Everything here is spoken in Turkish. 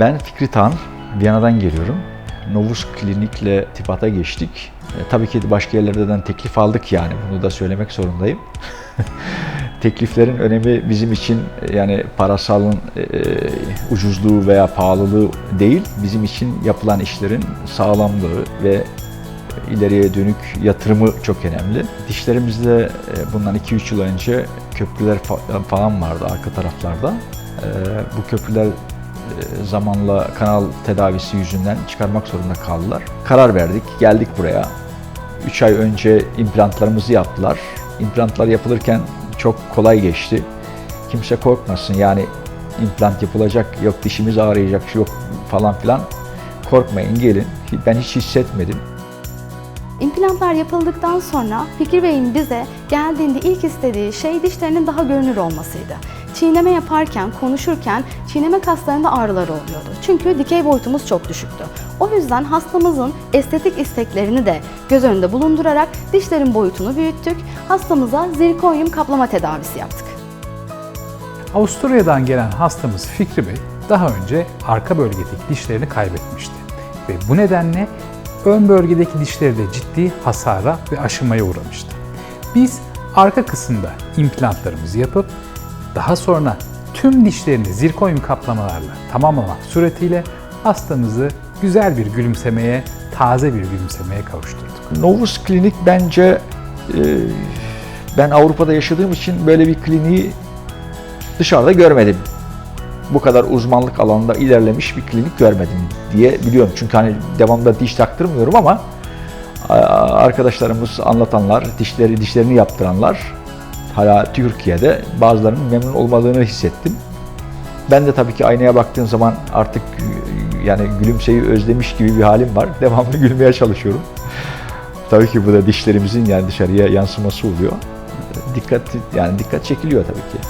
Ben Fikri Tan, Viyana'dan geliyorum. Novus Klinik'le tibata geçtik. E, tabii ki başka yerlerden teklif aldık yani, bunu da söylemek zorundayım. Tekliflerin önemi bizim için e, yani parasalın e, ucuzluğu veya pahalılığı değil, bizim için yapılan işlerin sağlamlığı ve ileriye dönük yatırımı çok önemli. Dişlerimizde e, bundan 2-3 yıl önce köprüler fa- falan vardı arka taraflarda. E, Bu köprüler e, zamanla kanal tedavisi yüzünden çıkarmak zorunda kaldılar. Karar verdik, geldik buraya. 3 ay önce implantlarımızı yaptılar. İmplantlar yapılırken çok kolay geçti. Kimse korkmasın yani implant yapılacak, yok dişimiz ağrıyacak, yok falan filan. Korkmayın gelin. Ben hiç hissetmedim. İmplantlar yapıldıktan sonra Fikri Bey'in bize geldiğinde ilk istediği şey dişlerinin daha görünür olmasıydı. Çiğneme yaparken, konuşurken çiğneme kaslarında ağrılar oluyordu. Çünkü dikey boyutumuz çok düşüktü. O yüzden hastamızın estetik isteklerini de göz önünde bulundurarak dişlerin boyutunu büyüttük. Hastamıza zirkonyum kaplama tedavisi yaptık. Avusturya'dan gelen hastamız Fikri Bey daha önce arka bölgedeki dişlerini kaybetmişti. Ve bu nedenle ön bölgedeki dişleri de ciddi hasara ve aşımaya uğramıştı. Biz arka kısımda implantlarımızı yapıp daha sonra tüm dişlerini zirkonyum kaplamalarla tamamlamak suretiyle hastamızı güzel bir gülümsemeye, taze bir gülümsemeye kavuşturduk. Novus Klinik bence e, ben Avrupa'da yaşadığım için böyle bir kliniği dışarıda görmedim. Bu kadar uzmanlık alanında ilerlemiş bir klinik görmedim diye biliyorum. Çünkü hani devamlı diş taktırmıyorum ama arkadaşlarımız anlatanlar, dişleri dişlerini yaptıranlar hala Türkiye'de bazılarının memnun olmadığını hissettim. Ben de tabii ki aynaya baktığım zaman artık yani gülümseyi özlemiş gibi bir halim var. Devamlı gülmeye çalışıyorum. Tabii ki bu da dişlerimizin yani dışarıya yansıması oluyor. Dikkat yani dikkat çekiliyor tabii ki.